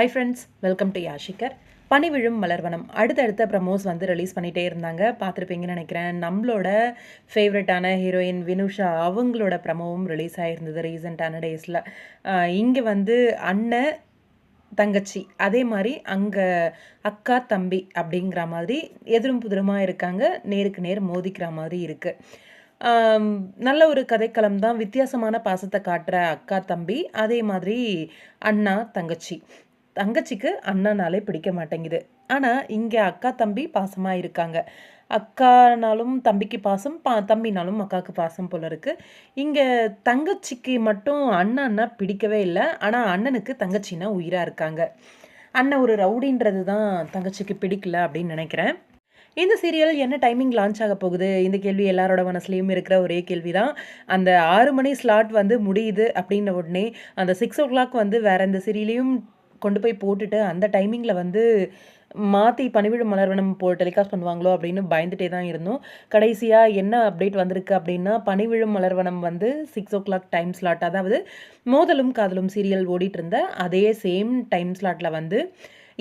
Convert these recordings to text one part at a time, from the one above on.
High friends welcome to யாஷிகர் Panivizhum Malarvanam. அடுத்தடுத்த ப்ரமோஸ் வந்து release பண்ணிகிட்டே இருந்தாங்க. பார்த்துருப்பீங்கன்னு நினைக்கிறேன். நம்மளோட ஃபேவரட்டான ஹீரோயின் வினுஷா அவங்களோட ப்ரமோவும் ரிலீஸ் ஆகிருந்தது ரீசெண்டான டேஸில் இங்கே வந்து அண்ணன் தங்கச்சி. அதே மாதிரி அங்கே அக்கா தம்பி அப்படிங்கிற மாதிரி எதிரும் புதிரமாக இருக்காங்க. நேருக்கு நேர் மோதிக்கிற மாதிரி இருக்குது நல்ல ஒரு கதைக்களம் தான். வித்தியாசமான பாசத்தை காட்டுற அக்கா தம்பி. அதே மாதிரி அண்ணா தங்கச்சி. தங்கச்சிக்கு அண்ணனாலே பிடிக்க மாட்டேங்குது. ஆனால் இங்கே அக்கா தம்பி பாசமாக இருக்காங்க. அக்கானாலும் தம்பிக்கு பாசம் பா தம்பினாலும் அக்காவுக்கு பாசம் போல இருக்குது இங்கே தங்கச்சிக்கு மட்டும் அண்ணன்னா பிடிக்கவே இல்லை. ஆனால் அண்ணனுக்கு தங்கச்சின்னா உயிராக இருக்காங்க. அண்ணன் ஒரு ரவுடின்றது தான் தங்கச்சிக்கு பிடிக்கல அப்படின்னு நினைக்கிறேன். இந்த சீரியல் என்ன டைமிங் லான்ச் ஆக போகுது? இந்த கேள்வி எல்லாரோட மனசுலேயும் இருக்கிற ஒரே கேள்வி தான் அந்த ஆறு மணி ஸ்லாட் வந்து முடியுது அப்படின்ன உடனே அந்த சிக்ஸ் ஓ கிளாக் வந்து வேறு எந்த சீரியலையும் கொண்டு போய் போட்டுட்டு அந்த டைமிங்கில் வந்து மாற்றி பணிவிழு மலர்வனம் போ டெலிகாஸ்ட் பண்ணுவாங்களோ அப்படின்னு பயந்துகிட்டே தான் இருந்தோம். கடைசியாக என்ன அப்டேட் வந்திருக்கு அப்படின்னா பனிவிழும் மலர்வனம் வந்து six o'clock time slot அதாவது மோதலும் காதலும் சீரியல் ஓடிட்டு இருந்த அதே சேம் டைம் ஸ்லாட்டில் வந்து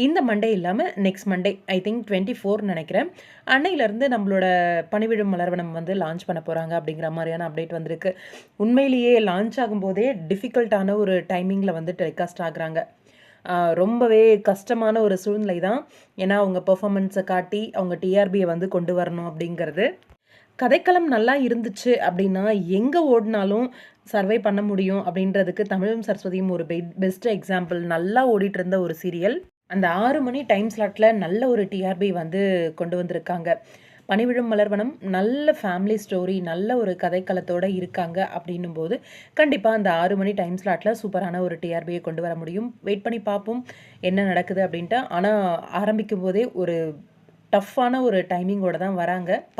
இந்த மண்டே இல்லாமல் next Monday I think twenty four நினைக்கிறேன். அன்னையிலேருந்து நம்மளோட பணிவிடும் மலர்வனம் வந்து லான்ச் பண்ண போகிறாங்க அப்படிங்கிற மாதிரியான அப்டேட் வந்திருக்கு. உண்மையிலேயே லான்ச் ஆகும்போதே டிஃபிகல்ட்டான ஒரு டைமிங்கில் வந்து டெலிகாஸ்ட் ஆகுறாங்க. ரொம்பவே கஷ்டமான ஒரு சூழ்நிலை தான். ஏன்னா அவங்க பெர்ஃபார்மன்ஸை காட்டி அவங்க டிஆர்பியை வந்து கொண்டு வரணும் அப்படிங்கிறது. கதைக்களம் நல்லா இருந்துச்சு அப்படின்னா எங்கே ஓடினாலும் சர்வை பண்ண முடியும் அப்படின்றதுக்கு தமிழும் சரஸ்வதியும் ஒரு பெஸ்ட் எக்ஸாம்பிள் நல்லா ஓடிட்டு இருந்த ஒரு சீரியல் அந்த ஆறு மணி டைம் ஸ்லாட்டில் நல்ல ஒரு டிஆர்பி வந்து கொண்டு வந்திருக்காங்க. பனிவிழும் மலர்வனம் நல்ல ஃபேமிலி ஸ்டோரி நல்ல ஒரு கதைக்களத்தோடு இருக்காங்க அப்படின்னும் போது கண்டிப்பாக அந்த ஆறு மணி டைம் ஸ்லாட்டில் சூப்பரான ஒரு டிஆர்பியை கொண்டு வர முடியும். வெயிட் பண்ணி பார்ப்போம் என்ன நடக்குது அப்படின்ட்டு. ஆனால் ஆரம்பிக்கும் போதே ஒரு டஃப்பான ஒரு டைமிங்கோடு தான் வராங்க. பார்ப்போம்